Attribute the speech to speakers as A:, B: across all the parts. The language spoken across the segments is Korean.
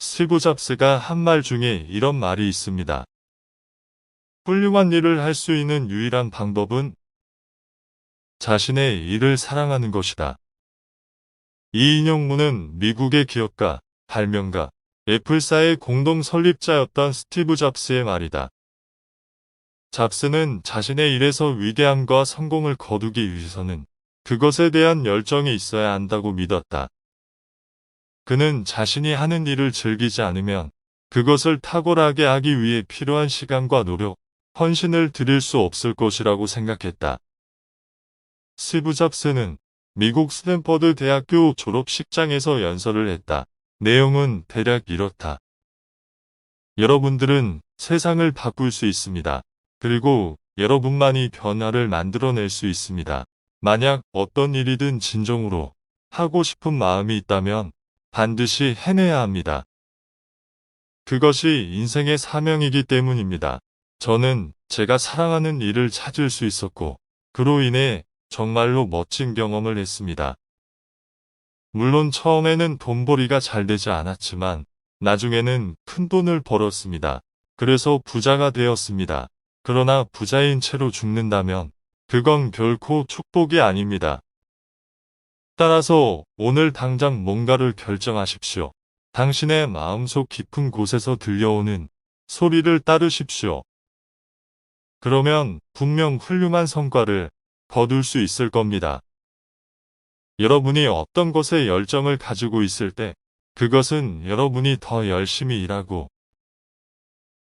A: 스티브 잡스가 한 말 중에 이런 말이 있습니다. 훌륭한 일을 할 수 있는 유일한 방법은 자신의 일을 사랑하는 것이다. 이 인용문은 미국의 기업가, 발명가, 애플사의 공동 설립자였던 스티브 잡스의 말이다. 잡스는 자신의 일에서 위대함과 성공을 거두기 위해서는 그것에 대한 열정이 있어야 한다고 믿었다. 그는 자신이 하는 일을 즐기지 않으면 그것을 탁월하게 하기 위해 필요한 시간과 노력, 헌신을 드릴 수 없을 것이라고 생각했다. 스티브 잡스는 미국 스탠퍼드 대학교 졸업식장에서 연설을 했다. 내용은 대략 이렇다. 여러분들은 세상을 바꿀 수 있습니다. 그리고 여러분만이 변화를 만들어낼 수 있습니다. 만약 어떤 일이든 진정으로 하고 싶은 마음이 있다면 반드시 해내야 합니다. 그것이 인생의 사명이기 때문입니다. 저는 제가 사랑하는 일을 찾을 수 있었고, 그로 인해 정말로 멋진 경험을 했습니다. 물론 처음에는 돈벌이가 잘 되지 않았지만, 나중에는 큰 돈을 벌었습니다. 그래서 부자가 되었습니다. 그러나 부자인 채로 죽는다면, 그건 결코 축복이 아닙니다. 따라서 오늘 당장 뭔가를 결정하십시오. 당신의 마음속 깊은 곳에서 들려오는 소리를 따르십시오. 그러면 분명 훌륭한 성과를 거둘 수 있을 겁니다. 여러분이 어떤 것에 열정을 가지고 있을 때 그것은 여러분이 더 열심히 일하고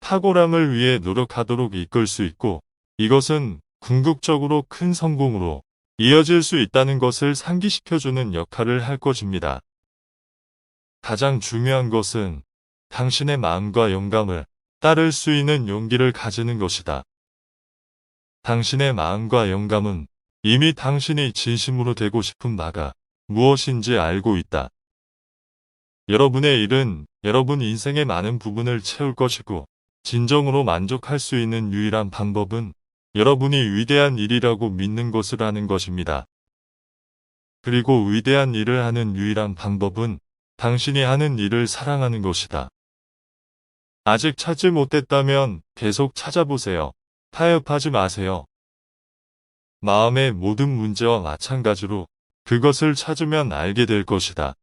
A: 탁월함을 위해 노력하도록 이끌 수 있고 이것은 궁극적으로 큰 성공으로 이어질 수 있다는 것을 상기시켜주는 역할을 할 것입니다. 가장 중요한 것은 당신의 마음과 영감을 따를 수 있는 용기를 가지는 것이다. 당신의 마음과 영감은 이미 당신이 진심으로 되고 싶은 바가 무엇인지 알고 있다. 여러분의 일은 여러분 인생의 많은 부분을 채울 것이고 진정으로 만족할 수 있는 유일한 방법은 여러분이 위대한 일이라고 믿는 것을 하는 것입니다. 그리고 위대한 일을 하는 유일한 방법은 당신이 하는 일을 사랑하는 것이다. 아직 찾지 못했다면 계속 찾아보세요. 타협하지 마세요. 마음의 모든 문제와 마찬가지로 그것을 찾으면 알게 될 것이다.